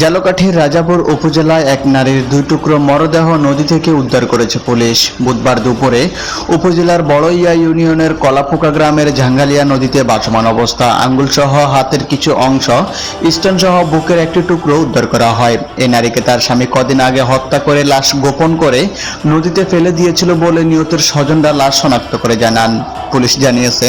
জালকাঠির রাজাপুর উপজেলায় এক নারীর দুই টুকরো মরদেহ নদী থেকে উদ্ধার করেছে পুলিশ। বুধবার দুপুরে উপজেলার বড়ইয়া ইউনিয়নের কলাপোকা গ্রামের ঝাঙ্গালিয়া নদীতে বাসমান অবস্থা। আঙ্গুলসহ হাতের কিছু অংশ স্টোনসহ বুকের একটি টুকরো উদ্ধার করা হয়। এই নারীকে তার স্বামী কদিন আগে হত্যা করে লাশ গোপন করে নদীতে ফেলে দিয়েছিল বলে নিহতের স্বজনরা লাশ শনাক্ত করে জানান। পুলিশ জানিয়েছে,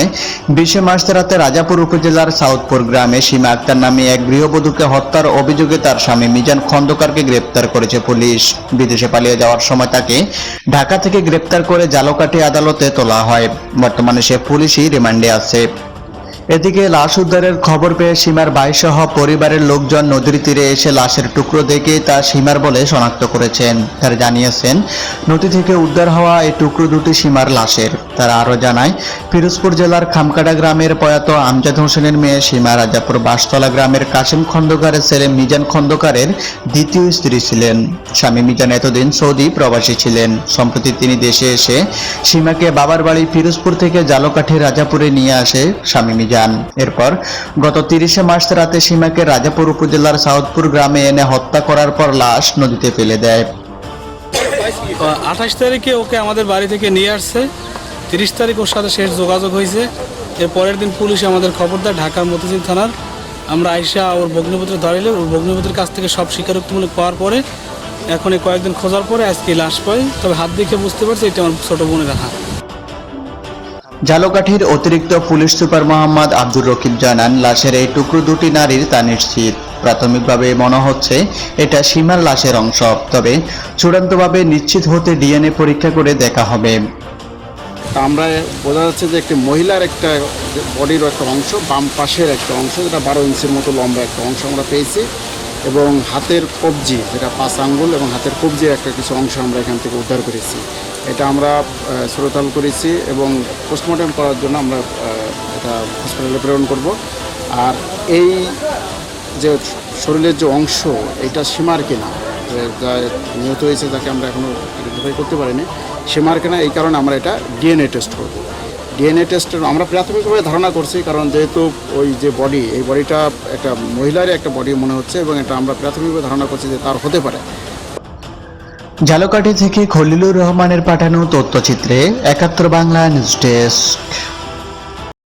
বিশে মার্চ রাতে রাজাপুর উপজেলার সাউথপুর গ্রামে সীমা আক্তার নামে এক গৃহবধূকে হত্যার অভিযোগে তার স্বামী মিজান খন্দকারকে গ্রেপ্তার করেছে পুলিশ। বিদেশে পালিয়ে যাওয়ার সময় তাকে ঢাকা থেকে গ্রেপ্তার করে জালকাঠি আদালতে তোলা হয়। বর্তমানে সে পুলিশই রিমান্ডে আছে। এদিকে লাশ উদ্ধারের খবর পেয়ে সীমার ভাইসহ পরিবারের লোকজন নদীর তীরে এসে লাশের টুকরো দেখে তা সীমার বলে শনাক্ত করেছেন। তারা জানিয়েছেন, নদী থেকে উদ্ধার হওয়া এই টুকরো দুটি সীমার লাশের। তারা আরও জানায়, পিরোজপুর জেলার খামকাটা গ্রামের প্রয়াত আমজাদ হোসেনের মেয়ে সীমা রাজাপুর বাসতলা গ্রামের কাশিম খন্দকারের ছেলে মিজান খন্দকারের দ্বিতীয় স্ত্রী ছিলেন। স্বামী মিজান এতদিন সৌদি প্রবাসী ছিলেন। সম্প্রতি তিনি দেশে এসে সীমাকে বাবার বাড়ি পিরোজপুর থেকে জালকাঠি রাজাপুরে নিয়ে আসে স্বামী মিজান। এরপর গত তিরিশে মার্চ রাতে সীমাকে রাজাপুর উপজেলার সাউথপুর গ্রামে এনে হত্যা করার পর লাশ নদীতে ফেলে দেয়। আঠাশ তারিখে ওকে আমাদের বাড়ি থেকে নিয়ে আসছে। তিরিশ তারিখ ওর সাথে শেষ যোগাযোগ হয়েছে। এর পরের দিন পুলিশ আমাদের খবর দেয় ঢাকা মতিঝিল থানার। আমরা আইসা ওর ভগ্নিপত্র ধরাইলে ওর ভগ্নিপত্রের কাছ থেকে সব স্বীকারোক্তিমূলক পাওয়ার পরে এখন কয়েকদিন খোঁজার পরে আজকে লাশ পাই। তবে হাত দেখে বুঝতে পারছি এটা আমার ছোট বোনের হাত। জালকাঠির অতিরিক্ত পুলিশ সুপার মোহাম্মদ আব্দুর রকিব জানান, লাশের এই টুকরো দুটি নারীর তা নিশ্চিত। প্রাথমিকভাবে মনে হচ্ছে এটা সীমার লাশের অংশ, তবে চূড়ান্তভাবে নিশ্চিত হতে ডিএনএ পরীক্ষা করে দেখা হবে। আমরা বোঝা যাচ্ছে যে একটি মহিলার একটা বডির একটা অংশ, বাম পাশের একটা অংশ, যেটা বারো ইঞ্চির মতো লম্বা একটা অংশ আমরা পেয়েছি। এবং হাতের কবজি, যেটা পাঁচ আঙ্গুল এবং হাতের কবজির একটা কিছু অংশ আমরা এখান থেকে উদ্ধার করেছি। এটা আমরা শ্রোতাল করেছি এবং পোস্টমর্টম করার জন্য আমরা এটা হসপিটালে প্রেরণ করব। আর এই যে শরীরের যে অংশ, এটা সীমার কিনা, যা নিহত হয়েছে তাকে আমরা এখনও আইডেন্টিফাই করতে পারিনি, সীমার কিনা, এই কারণে আমরা এটা ডিএনএ টেস্ট করব। ডিএনএ টেস্টের আমরা প্রাথমিকভাবে ধারণা করছি, কারণ যেহেতু ওই যে বডি এই বডিটা একটা মহিলারই একটা বডি মনে হচ্ছে এবং এটা আমরা প্রাথমিকভাবে ধারণা করছি যে তার হতে পারে। ঝালকাঠি থেকে খলিলুর রহমানের পাঠানো তথ্যচিত্রে একাত্তর বাংলা নিউজ ডেস্ক।